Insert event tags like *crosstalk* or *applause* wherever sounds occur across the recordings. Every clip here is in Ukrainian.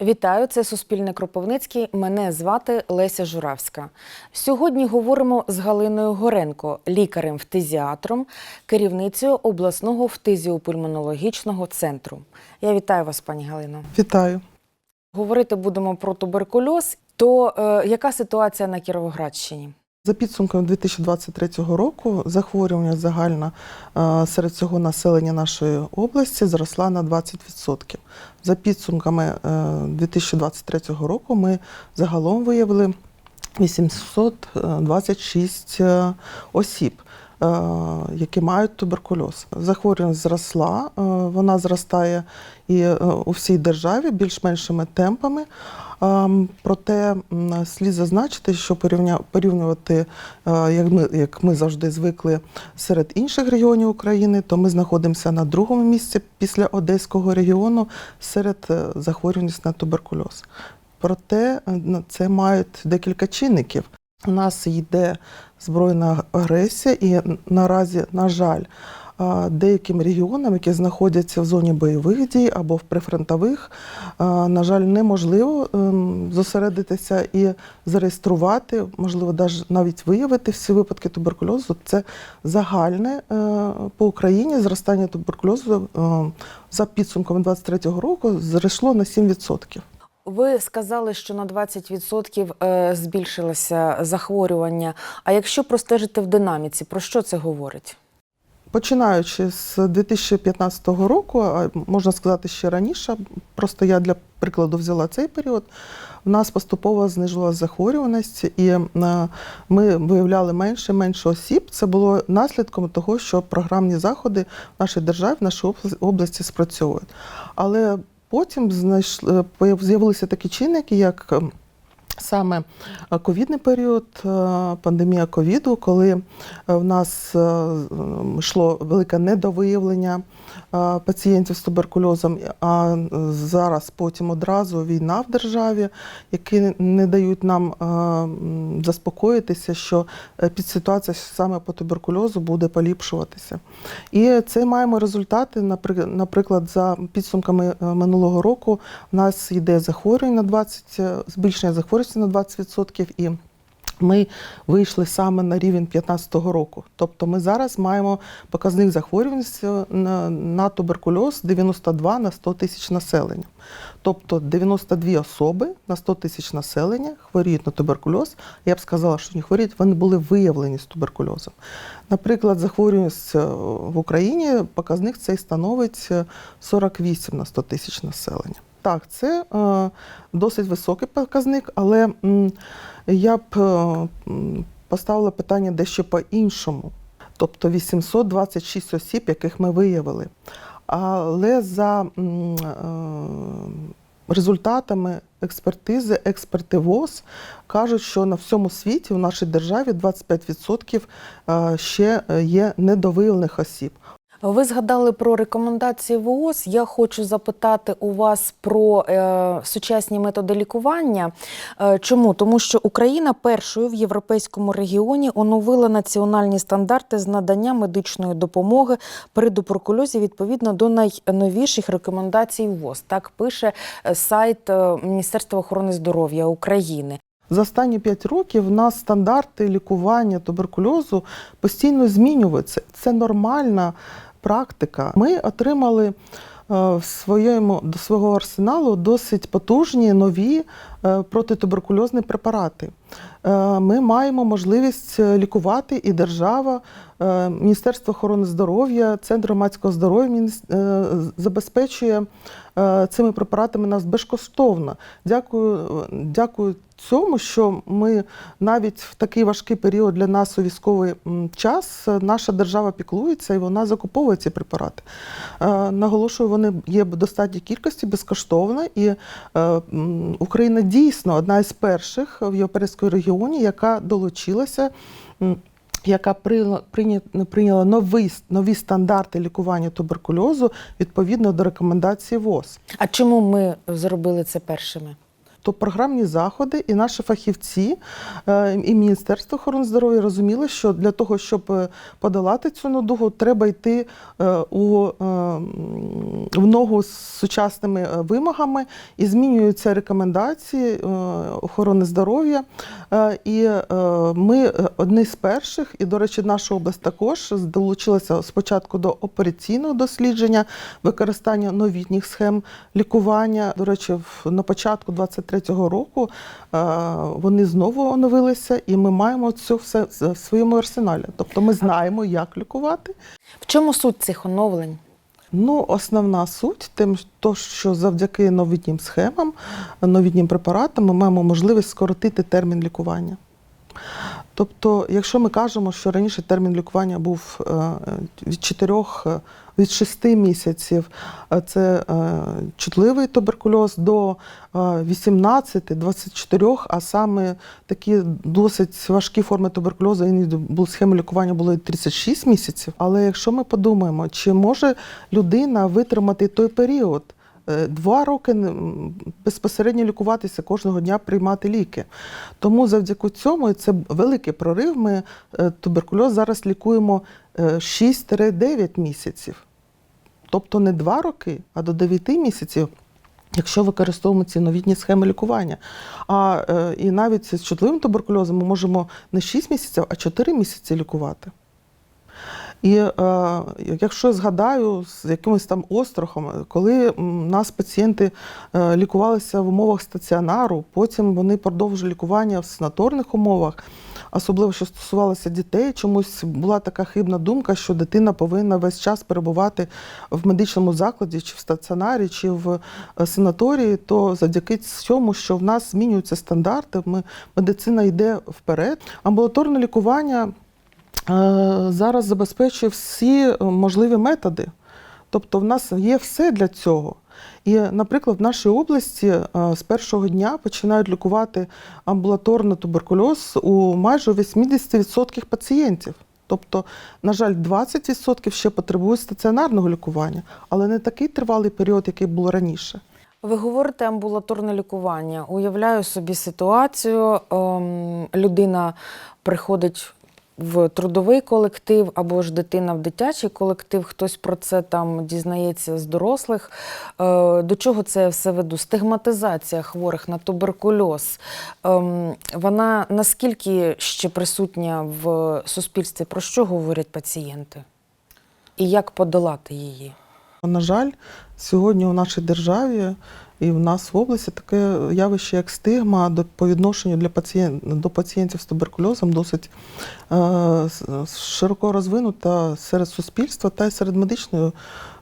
Вітаю, це Суспільне Кропивницький. Мене звати Леся Журавська. Сьогодні говоримо з Галиною Горенко, лікарем-фтизіатром, керівницею обласного фтизіопульмонологічного центру. Я вітаю вас, пані Галино. Вітаю. Говорити будемо про туберкульоз. То е, яка ситуація на Кіровоградщині? За підсумками 2023 року захворювання загальна е, серед цього населення нашої області зросла на 20%. За підсумками е, 2023 року ми загалом виявили 826 е, осіб. Е, Які мають туберкульоз. Захворюваність зросла, е, вона зростає і е, у всій державі більш-меншими темпами. Ем, Проте слід зазначити, що порівнювати, як ми, як ми завжди звикли серед інших регіонів України, то ми знаходимося на другому місці після Одеського регіону серед захворюваність на туберкульоз. Проте це мають декілька чинників. У нас йде збройна агресія, і наразі, на жаль, деяким регіонам, які знаходяться в зоні бойових дій або в прифронтових, на жаль, неможливо ем, зосередитися і зареєструвати, можливо, навіть виявити всі випадки туберкульозу. Це загальне е, по Україні зростання туберкульозу е, за підсумками 2023 року зросло на 7%. Ви сказали, що на 20% е, збільшилося захворювання. А якщо простежити в динаміці, про що це говорить? Починаючи з 2015 року, а можна сказати ще раніше, просто я для прикладу взяла цей період. У нас поступово знижувалася захворюваність, і е, ми виявляли менше і менше осіб. Це було наслідком того, що програмні заходи в нашій державі, в нашій області спрацьовують. Але потім знайшли з'явилися такі чинники, як е, Саме ковідний період, е, пандемія ковіду, коли е, в нас е, йшло велике недовиявлення пацієнтів з туберкульозом, а зараз потім одразу війна в державі, які не дають нам заспокоїтися, що підситуація саме по туберкульозу буде поліпшуватися. І це маємо результати. Наприклад, за підсумками минулого року у нас йде захворювання на 20, е, збільшення захворюваності на 20%, і ми вийшли саме на рівень 2015 року. Тобто ми зараз маємо показник захворюваності на, туберкульоз 92 на 100 тисяч населення. Тобто 92 особи на 100 тисяч населення хворіють на туберкульоз. Я б сказала, що не хворіють, вони були виявлені з туберкульозом. Наприклад, захворюваність е, в Україні показник цей становить е, 48 на 100 тисяч населення. Так, це е, досить високий показник, але я б е, поставила питання дещо по-іншому. Тобто 826 осіб, яких ми виявили. Але за е, результатами експертизи, експерти ВОЗ кажуть, що на всьому світі, у нашій державі 25% е, ще є недовиявлених осіб. Ви згадали про рекомендації ВООЗ. Я хочу запитати у вас про е, сучасні методи лікування. Е, чому? Тому що Україна першою в європейському регіоні оновила національні стандарти з надання медичної допомоги при туберкульозі відповідно до найновіших рекомендацій ВООЗ. Так пише е, сайт е, Міністерства охорони здоров'я України. За останні 5 років в нас стандарти лікування туберкульозу постійно змінюються. Це нормальна практика. Ми отримали е, в своєму до свого арсеналу досить потужні нові е, протитуберкульозні препарати. Е, Ми маємо можливість лікувати і держава, Міністерство охорони здоров'я, Центр громадського здоров'я забезпечує цими препаратами нас безкоштовно. Дякую, дякую цьому, що ми навіть в такий важкий період для нас у військовий час е, наша держава піклується і вона закуповує ці препарати. Е, Наголошую, вони є в достатній кількості безкоштовно, і е, Україна дійсно одна із перших в Європейському регіоні, яка долучилася. Яка прийняла, прийня- прийняла нові, нові стандарти лікування туберкульозу відповідно до рекомендацій ВОЗ. А чому ми зробили це першими? Тобто програмні заходи і наші фахівці е, і Міністерство охорони здоров'я розуміли, що для того, щоб е, подолати цю недугу, треба йти е, у в ногу з сучасними вимогами і змінюються рекомендації охорони здоров'я. І ми одні з перших, і, до речі, наша область також долучилася спочатку до операційного дослідження, використання новітніх схем лікування. До речі, на початку 23-го року е, вони знову оновилися, і ми маємо це все в своєму арсеналі. Тобто ми знаємо, як лікувати. В чому суть цих оновлень? Ну, основна суть тим, то, що завдяки новітнім схемам, новітнім препаратам ми маємо можливість скоротити термін лікування. Тобто, якщо ми кажемо, що раніше термін лікування був е, від 4 від 6 місяців, е, це е, чутливий туберкульоз до 18-24, а саме такі досить важкі форми туберкульозу, були схеми лікування було і 36 місяців. Але якщо ми подумаємо, чи може людина витримати той період? Е, Два роки безпосередньо лікуватися кожного дня приймати ліки. Тому завдяки цьому це великий прорив. Ми е, туберкульоз зараз лікуємо е, 6-9 місяців. Тобто не 2 роки, а до 9 місяців. Якщо використовуємо ці новітні схеми лікування. А е, і навіть з чутливим туберкульозом ми можемо не 6 місяців, а 4 місяці лікувати. І е, якщо згадаю з якимось там острахом, коли нас пацієнти е, лікувалися в умовах стаціонару, потім вони продовжили лікування в санаторних умовах, особливо що стосувалося дітей, чомусь була така хибна думка, що дитина повинна весь час перебувати в медичному закладі, чи в стаціонарі, чи в е, санаторії, то завдяки цьому, що в нас змінюються стандарти, ми, медицина йде вперед. Амбулаторне лікування зараз забезпечує всі е, можливі методи. Тобто в нас є все для цього. І, наприклад, в нашій області е, з першого дня починають лікувати амбулаторний туберкульоз у майже 80% пацієнтів. Тобто, на жаль, 20% ще потребують стаціонарного лікування, але не такий тривалий період, який було раніше. Ви говорите амбулаторне лікування. Уявляю собі ситуацію. ем, людина приходить в трудовий колектив або ж дитина в дитячий колектив. Хтось про це там дізнається з дорослих. Е, До чого це я все веду? Стигматизація хворих на туберкульоз. Ем, Вона наскільки ще присутня в суспільстві? Про що говорять пацієнти? І як подолати її? На жаль, сьогодні у нашій державі і в нас в області таке явище, як стигма до по відношенню для пацієнт до пацієнтів з туберкульозом досить е, широко розвинута серед суспільства та й серед медичної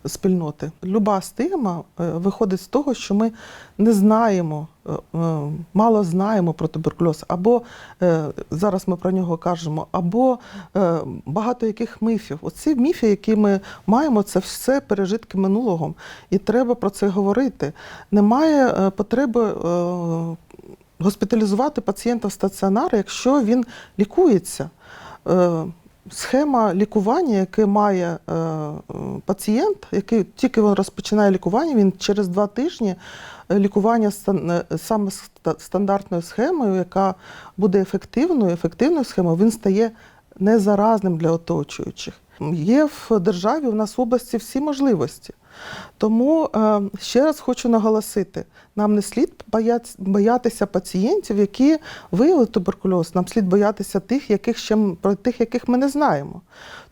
спільноти. Люба стигма е, виходить з того, що ми не знаємо, е, е, мало знаємо про туберкульоз, або зараз ми про нього кажемо, або багато яких міфів. Оці міфи, які ми маємо, це все пережитки минулого, і треба про це говорити. Немає потреби. Госпіталізувати пацієнта в стаціонар, якщо він лікується. Схема лікування, яке має е, е, пацієнт, який тільки він розпочинає лікування, він через два тижні е, лікування е, саме стандартною схемою, яка буде ефективною, ефективною схемою, він стає незаразним для оточуючих. Є в державі, в нас в області всі можливості. Тому е, ще раз хочу наголосити: нам не слід боятися пацієнтів, які виявили туберкульоз. Нам слід боятися тих, яких ще про тих, яких ми не знаємо.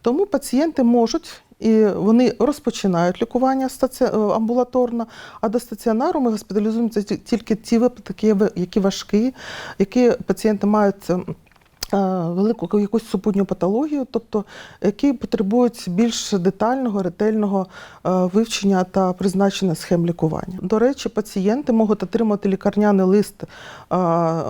Тому пацієнти можуть. І вони розпочинають лікування е, амбулаторно, а до стаціонару ми госпіталізуємо ті- тільки ті випадки, які важкі, які пацієнти мають велику якусь супутню патологію, тобто які потребують більш детального, ретельного е, вивчення та призначення схем лікування. До речі, пацієнти можуть отримати лікарняний лист е,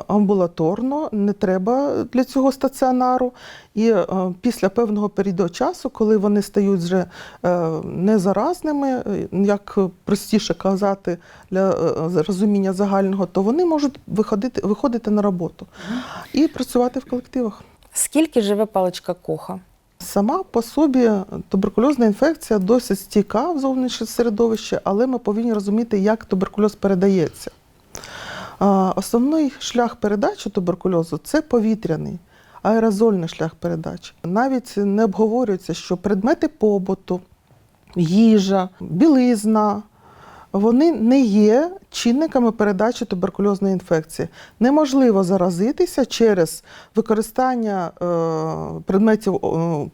амбулаторно, не треба для цього стаціонару. І е, після певного періоду часу, коли вони стають вже е, незаразними, е, як простіше казати для е, розуміння загального, то вони можуть виходити, виходити на роботу і працювати в колективах. Скільки живе паличка коха? Сама по собі туберкульозна інфекція досить стійка в зовнішнє середовище, але ми повинні розуміти, як туберкульоз передається. Основний шлях передачі туберкульозу це повітряний. Аерозольний шлях передачі. Навіть не обговорюється, що предмети побуту, їжа, білизна, вони не є чинниками передачі туберкульозної інфекції. Неможливо заразитися через використання е, предметів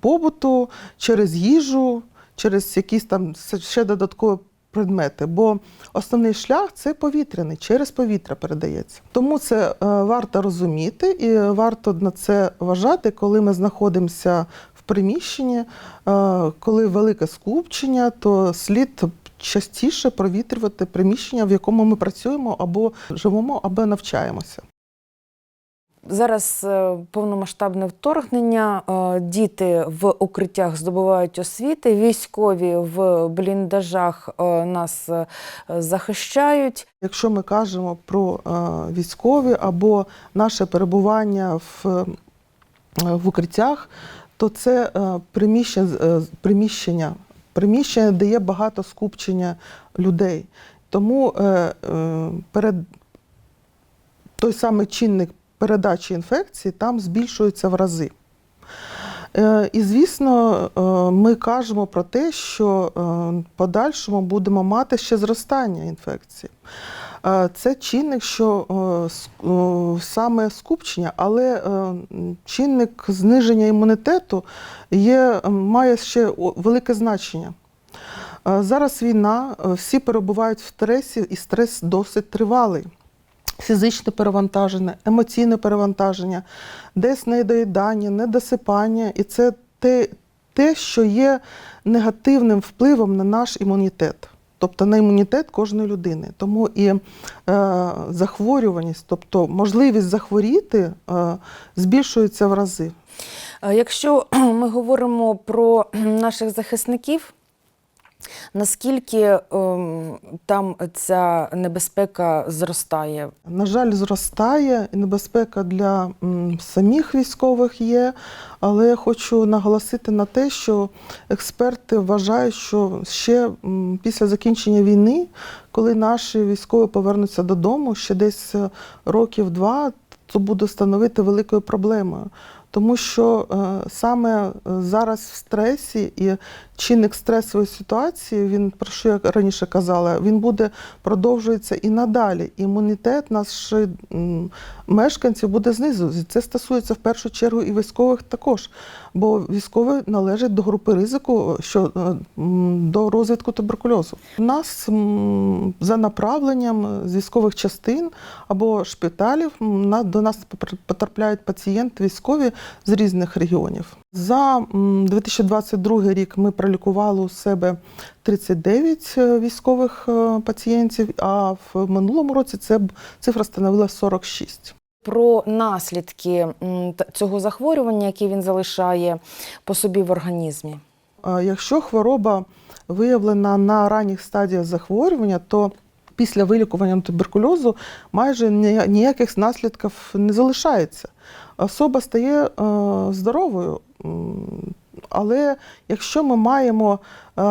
побуту, через їжу, через якісь там ще додаткові предмети. Бо основний шлях це повітряний, через повітря передається. Тому це е, варто розуміти і варто на це вважати, коли ми знаходимося в приміщенні, е, коли велике скупчення, то слід частіше провітрювати приміщення, в якому ми працюємо або живемо, або навчаємося. Зараз е, повномасштабне вторгнення. е, Діти в укриттях здобувають освіти, військові в бліндажах е, нас захищають. Якщо ми кажемо про військові або наше перебування в, в укриттях, то це приміщення, приміщення, приміщення, де є багато скупчення людей. Тому е, е, перед той самий чинник передачі інфекції там збільшується в рази. Е, І, звісно, е, ми кажемо про те, що е, подальшому будемо мати ще зростання інфекції. Це чинник, що саме скупчення, але е, чинник зниження імунітету є, має ще велике значення. Зараз війна, е, всі перебувають в стресі, і стрес досить тривалий. Фізичне перевантаження, емоційне перевантаження, десь недоїдання, недосипання, і це те, те, що є негативним впливом на наш імунітет, тобто на імунітет кожної людини. Тому і е, захворюваність, тобто можливість захворіти, е, збільшується в рази. Е, Якщо *clears throat* ми говоримо про *clears throat* наших захисників, наскільки ем, там ця небезпека зростає? На жаль, зростає і небезпека для м, самих військових є, але я хочу наголосити на те, що експерти вважають, що ще м, після закінчення війни, коли наші військові повернуться додому, ще десь е, років два, це буде становити великою проблемою. Тому що е, саме е, зараз в стресі і чинник стресової ситуації, він про що я раніше казала, він буде продовжується і надалі. Імунітет наших мешканців буде знизу. Це стосується в першу чергу і військових також. Бо військові належать до групи ризику що, е, до розвитку туберкульозу. У нас за направленням з військових частин або шпиталів до нас потрапляють пацієнти військові з різних регіонів. За м, 2022 рік ми пролікували у себе 39 е, військових е, пацієнтів, а в минулому році це цифра становила 46. Про наслідки цього захворювання, які він залишає по собі в організмі? Якщо хвороба виявлена на ранніх стадіях захворювання, то після вилікування туберкульозу майже ніяких наслідків не залишається. Особа стає е, здоровою. Але якщо ми маємо е,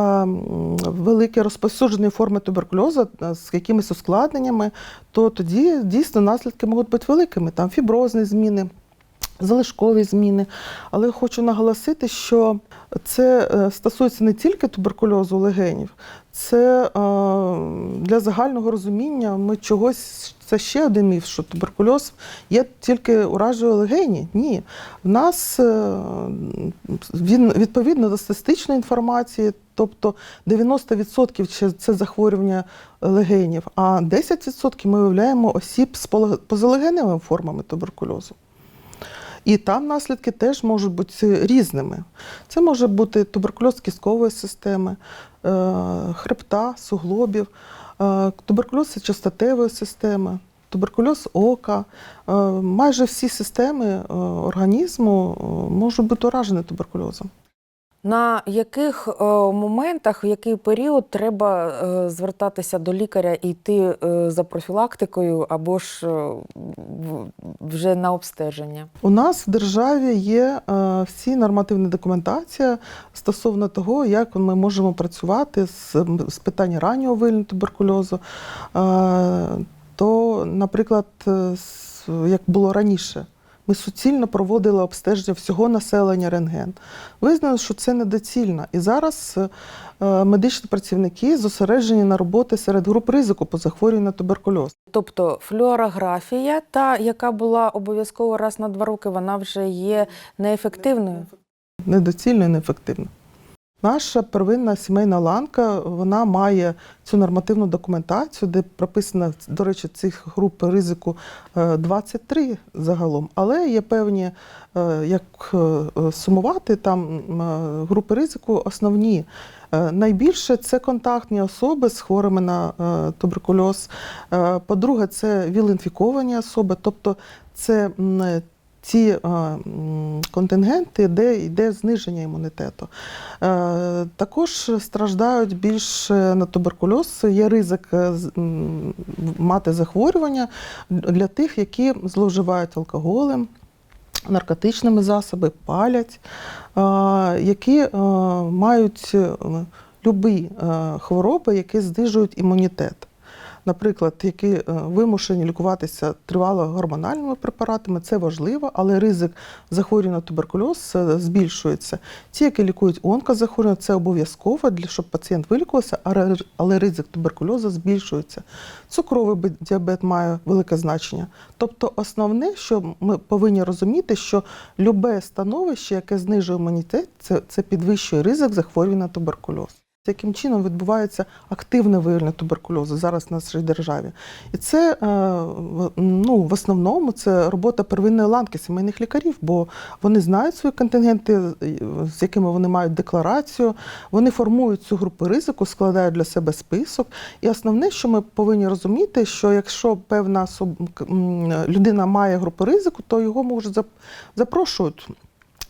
великі розповсюджені форми туберкульозу е, з якимись ускладненнями, то тоді дійсно наслідки можуть бути великими. Там фіброзні зміни, залишкові зміни. Але хочу наголосити, що це е, стосується не тільки туберкульозу легенів, це е, для загального розуміння ми чогось. Це ще один міф, що туберкульоз є тільки уражує легені. Ні. В нас е, він відповідно до статистичної інформації, тобто 90% це- це захворювання легенів, а 10% ми виявляємо осіб з позалегеневими формами туберкульозу. І там наслідки теж можуть бути різними. Це може бути туберкульоз кісткової системи, е, хребта, суглобів, е, туберкульоз частотевої системи, туберкульоз ока. Е, Майже всі системи організму можуть бути уражені туберкульозом. На яких е, моментах, в який період треба е, звертатися до лікаря і йти е, за профілактикою або ж вже на обстеження? У нас в державі є всі нормативна документація стосовно того, як ми можемо працювати з, з питань раннього виявлення туберкульозу. То наприклад, як було раніше, ми суцільно проводили обстеження всього населення рентген. Визнано, що це недоцільно. І зараз е, медичні працівники зосереджені на роботи серед груп ризику по захворюванню на туберкульоз. Тобто флюорографія, та яка була обов'язково раз на два роки, вона вже є неефективною. недоцільно і неефективно. Наша первинна сімейна ланка вона має цю нормативну документацію, де прописано, до речі, цих груп ризику е, 23 загалом, але є певні, е, як е, сумувати там е, групи ризику основні. Е, Найбільше це контактні особи з хворими на е, туберкульоз. Е, По-друге, це віл-інфіковані особи, тобто це ті е, контингенти, де йде зниження імунітету. Е, Також страждають більше на туберкульоз. Є ризик е, мати захворювання для тих, які зловживають алкоголем. Наркотичними засобами, палять, е, які е, мають е, любі е, хвороби, які знижують імунітет. Наприклад, які е, вимушені лікуватися тривало гормональними препаратами, це важливо, але ризик захворювання на туберкульоз е, збільшується. Ті, які лікують онкозахворювання, це обов'язково, для щоб пацієнт вилікувався, але- ризик туберкульозу збільшується. Цукровий діабет має велике значення. Тобто, основне, що ми повинні розуміти, що любе становище, яке знижує імунітет, це, це підвищує ризик захворювання на туберкульоз. Яким чином відбувається активне виявлення туберкульозу зараз в нашій державі? І це е, ну, в основному це робота первинної ланки сімейних лікарів, бо вони знають свої контингенти, з якими вони мають декларацію, вони формують цю групу ризику, складають для себе список. І основне, що ми повинні розуміти, що якщо певна людина має групу ризику, то його можуть зап- запрошують.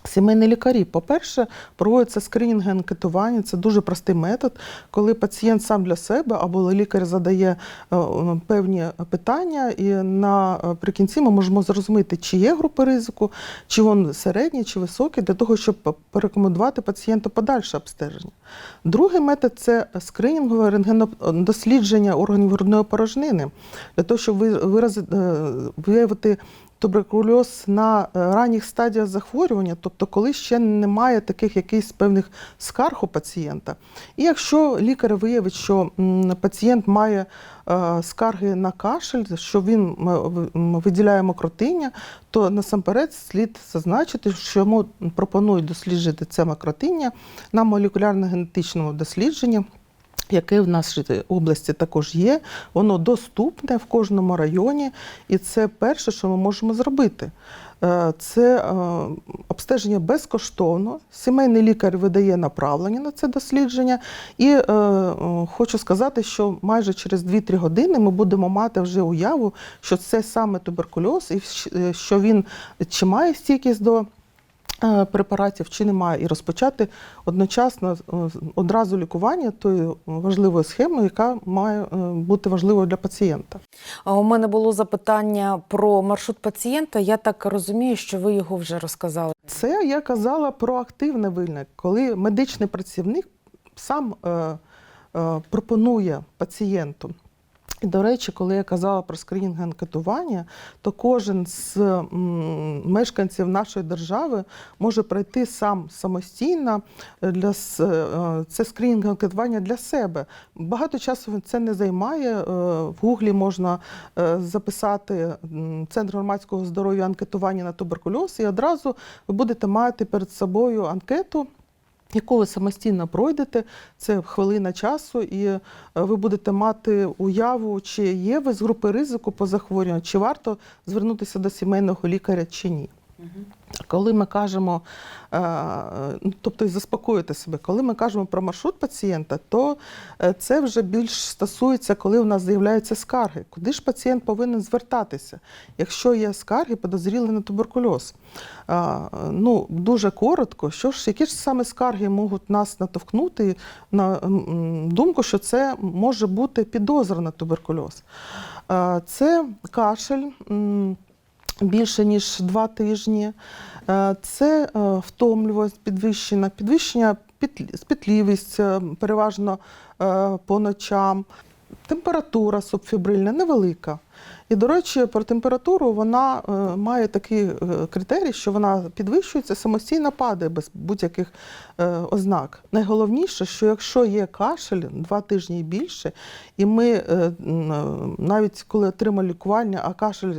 Сімейні лікарі, по-перше, проводиться скринінг анкетування. Це дуже простий метод, коли пацієнт сам для себе або лікар задає е, е, певні питання, і наприкінці ми можемо зрозуміти, чи є групи ризику, чи він середній, чи високий, для того, щоб порекомендувати пацієнту подальше обстеження. Другий метод це скринінгове рентгенодослідження органів грудної порожнини, для того, щоб е, виявити туберкульоз на е, ранніх стадіях захворювання, тобто коли ще немає таких якихось певних скарг у пацієнта. І якщо лікар виявить, що пацієнт має е, скарги на кашель, що він виділяє мокротиння, то насамперед слід зазначити, що йому пропонують досліджити це мокротиння на молекулярно-генетичному дослідженні яке в нашій області також є, воно доступне в кожному районі, і це перше, що ми можемо зробити. Е, Це е, обстеження безкоштовно. Сімейний лікар видає направлення на це дослідження. І е, хочу сказати, що майже через 2-3 години ми будемо мати вже уяву, що це саме туберкульоз, і що він чи має стійкість до препаратів чи немає, і розпочати одночасно е, одразу лікування тою важливою схемою, яка має е, бути важливою для пацієнта. У мене було запитання про маршрут пацієнта. Я так розумію, що ви його вже розказали. Це я казала про активне вильне, коли медичний працівник сам е, е, пропонує пацієнту. До речі, коли я казала про скринінг анкетування, то кожен з мешканців нашої держави може пройти сам самостійно для е, це скринінг анкетування для себе. Багато часу це не займає. Е, В Гуглі можна е, записати Центр громадського здоров'я анкетування на туберкульоз, і одразу ви будете мати перед собою анкету. Яку ви самостійно пройдете, це хвилина часу, і е, ви будете мати уяву, чи є ви з групи ризику по захворюванню, чи варто звернутися до сімейного лікаря чи ні. Коли ми кажемо, е, ну, тобто заспокоїти себе, коли ми кажемо про маршрут пацієнта, то е, це вже більш стосується, коли у нас з'являються скарги. Куди ж пацієнт повинен звертатися, якщо є скарги, підозріли на туберкульоз? Ну, дуже коротко, що ж, які ж саме скарги можуть нас натовкнути на думку, що це може бути підозра на туберкульоз? Це кашель. Більше ніж два тижні. Е, Це е, втомлюваність підвищена, підвищення спітлівість, е, переважно по ночам. Температура субфібрильна невелика. І, до речі, про температуру вона е, має такий е, критерій, що вона підвищується, самостійно падає без будь-яких е, ознак. Найголовніше, що якщо є кашель два тижні і більше, і ми навіть коли отримали лікування, а кашель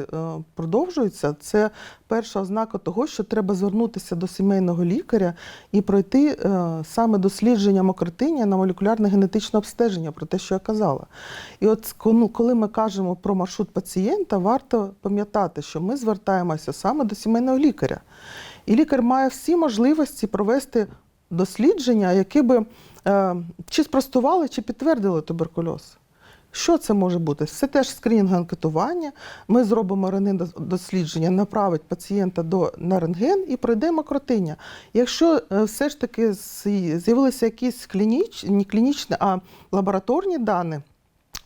продовжується, це перша ознака того, що треба звернутися до сімейного лікаря і пройти саме дослідження мокротиння на молекулярне генетичне обстеження, про те, що я казала. І от коли ми кажемо про маршрут пацієнта, варто пам'ятати, що ми звертаємося саме до сімейного лікаря. І лікар має всі можливості провести дослідження, які би е, чи спростували, чи підтвердили туберкульоз. Що це може бути? Це теж скринінг анкетування. Ми зробимо рентген дослідження, направить пацієнта до на рентген і пройдемо кротиння. Якщо е, все ж таки з'явилися якісь клініч, не клінічні, а лабораторні дані,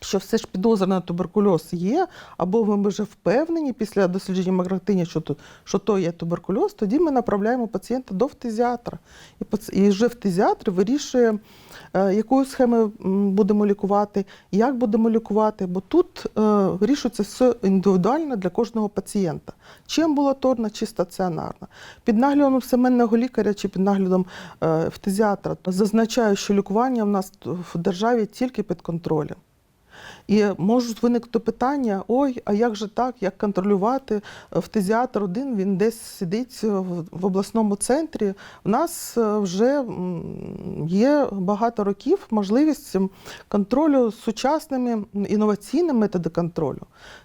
що все ж підозра на туберкульоз є, або ми вже впевнені після дослідження макротині, що, то- що то є туберкульоз, тоді ми направляємо пацієнта до фтизіатра. І, і вже фтизіатр вирішує, е, якою схемою будемо лікувати, як будемо лікувати, бо тут е, вирішується все індивідуально для кожного пацієнта. Чи амбулаторна, чи стаціонарна. Під наглядом сімейного лікаря чи під наглядом е, фтизіатра зазначаю, що лікування в нас в державі тільки під контролем. І можуть виникнути питання: ой, а як же так, як контролювати фтизіатр один, він десь сидить в, обласному центрі. У нас е, вже є багато років можливість контролю сучасними інноваційними методи контролю.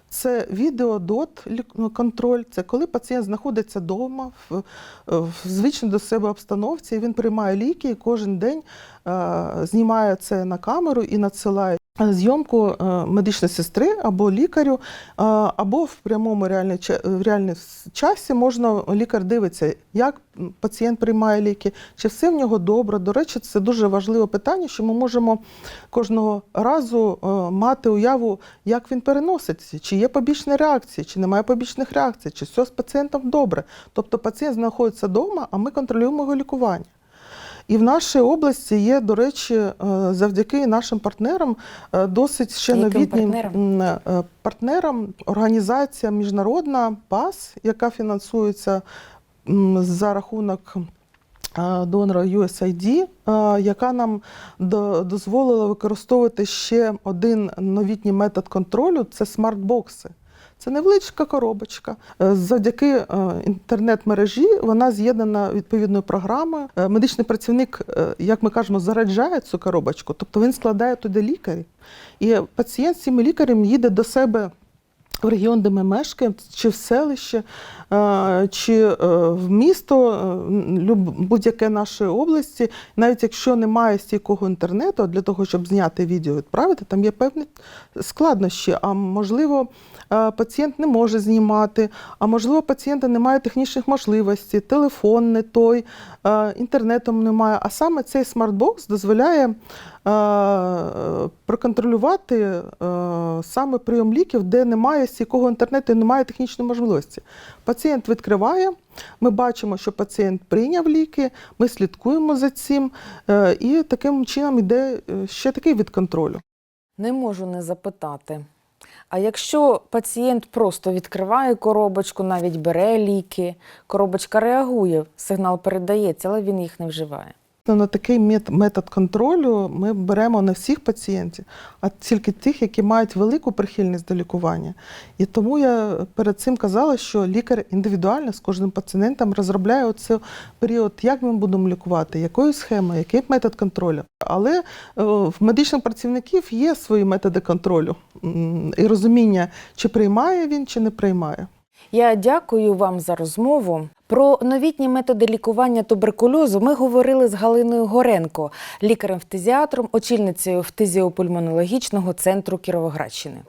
Це відеодот лік- контроль, це коли пацієнт знаходиться вдома в, в звичній до себе обстановці, і він приймає ліки і кожен день е, знімає це на камеру і надсилає зйомку е, медичної сестри або лікарю, е, або в прямому в реальній часі можна лікар дивиться, як пацієнт приймає ліки, чи все в нього добре. До речі, це дуже важливе питання, що ми можемо кожного разу е, мати уяву, як він переноситься, чи є побічні реакції, чи немає побічних реакцій, чи все з пацієнтом добре. Тобто пацієнт знаходиться вдома, а ми контролюємо його лікування. І в нашій області є, до речі, е, завдяки нашим партнерам е, досить ще новітнім партнерам? е, партнерам організація міжнародна ПАС, яка фінансується за рахунок донора USAID, яка нам до- дозволила використовувати ще один новітній метод контролю це смарт-бокси. Це невеличка коробочка. Е, Завдяки е, інтернет-мережі вона з'єднана відповідною програмою. Е, Медичний працівник, як ми кажемо, заряджає цю коробочку, тобто він складає туди лікарі. І пацієнт з цим лікарем їде до себе в регіон, де ми мешкаємо, чи в селище, е, чи е, в місто, е, будь-яке нашої області, навіть якщо немає стійкого інтернету, для того, щоб зняти відео відправити, там є певні складнощі. А можливо, пацієнт не може знімати, а можливо, пацієнта немає технічних можливостей, телефон не той, інтернетом немає. А саме цей смартбокс дозволяє проконтролювати е, саме прийом ліків, де немає стійкого інтернету і немає технічної можливості. Пацієнт відкриває, ми бачимо, що пацієнт прийняв ліки, ми слідкуємо за цим, е, і таким чином йде е, ще такий від контролю. Не можу не запитати. А якщо пацієнт просто відкриває коробочку, навіть бере ліки, коробочка реагує, сигнал передається, але він їх не вживає. На такий метод контролю ми беремо не всіх пацієнтів, а тільки тих, які мають велику прихильність до лікування. І тому я перед цим казала, що лікар індивідуально з кожним пацієнтом розробляє оцей період, як ми будемо лікувати, якою схемою, який метод контролю. Але е, в медичних працівників є свої методи контролю і розуміння, чи приймає він, чи не приймає. Я дякую вам за розмову. Про новітні методи лікування туберкульозу ми говорили з Галиною Горенко, лікарем-фтизіатром, очільницею фтизіопульмонологічного центру Кіровоградщини.